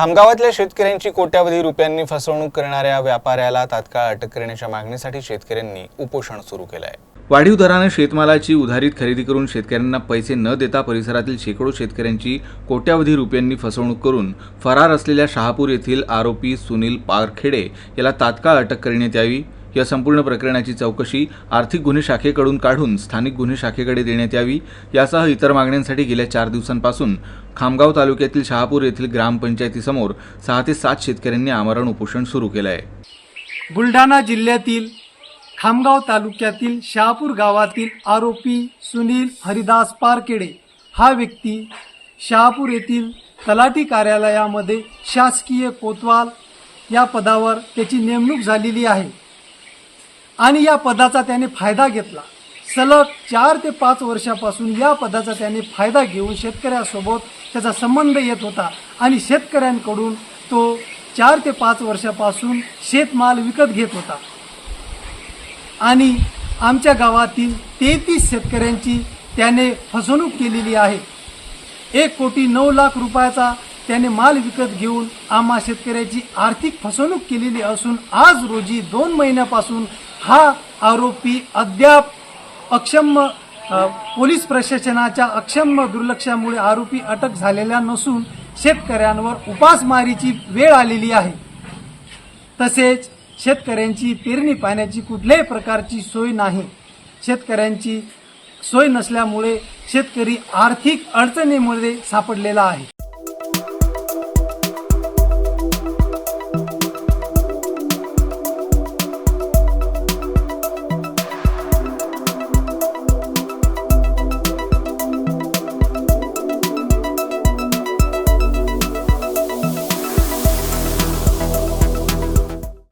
खामगावातल्या शेतकऱ्यांची कोट्यावधी रुपयांनी फसवणूक करणाऱ्या व्यापाऱ्याला तात्काळ अटक करण्याच्या मागणीसाठी शेतकऱ्यांनी उपोषण सुरू केलं आहे वाढीव दरानं शेतमालाची उधारीत खरेदी करून शेतकऱ्यांना पैसे न देता परिसरातील शेकडो शेतकऱ्यांची कोट्यावधी रुपयांनी फसवणूक करून फरार असलेल्या शहापूर येथील आरोपी सुनील पारखेडे याला तात्काळ अटक करण्यात यावी. या संपूर्ण प्रकरणाची चौकशी आर्थिक गुन्हे शाखेकडून काढून स्थानिक गुन्हे शाखेकडे देण्यात यावी यासह इतर मागण्यांसाठी गेल्या चार दिवसांपासून खामगाव तालुक्यातील शहापूर येथील ग्रामपंचायतीसमोर सहा ते सात शेतकऱ्यांनी आमरण उपोषण सुरू केलं आहे बुलढाणा जिल्ह्यातील खामगाव तालुक्यातील शहापूर गावातील आरोपी सुनील हरिदास पारकेडे हा व्यक्ती शहापूर येथील तलाठी कार्यालयामध्ये शासकीय कोतवाल या पदावर त्याची नेमणूक झालेली आहे. आणि या पदाचा त्याने फायदा घेतला. सलग चार ते पाच वर्षापासून या पदाचा त्याने फायदा घेऊन शेतकऱ्यासोबत त्याचा संबंध येत होता आणि शेतकऱ्यांकडून तो चार ते पाच वर्षापासून शेतमाल विकत घेत होता. आणि आमच्या गावातील तेहतीस शेतकऱ्यांची त्याने फसवणूक केलेली आहे. एक कोटी नऊ लाख रुपयाचा त्याने माल विकत घेऊन आम्हा शेतकऱ्याची आर्थिक फसवणूक केलेली असून आज रोजी दोन महिन्यापासून हा आरोपी अद्याप अक्षम पोलीस प्रशासनाच्या अक्षम दुर्लक्षामुळे आरोपी अटक झालेला नसून शेतकऱ्यांवर उपासमारीची वेळ आलेली आहे. तसेच शेतकऱ्यांची पेरणी पाण्याची कुठल्याही प्रकारची सोय नाही. शेतकऱ्यांची सोय नसल्यामुळे शेतकरी आर्थिक अडचणीमध्ये सापडलेला आहे.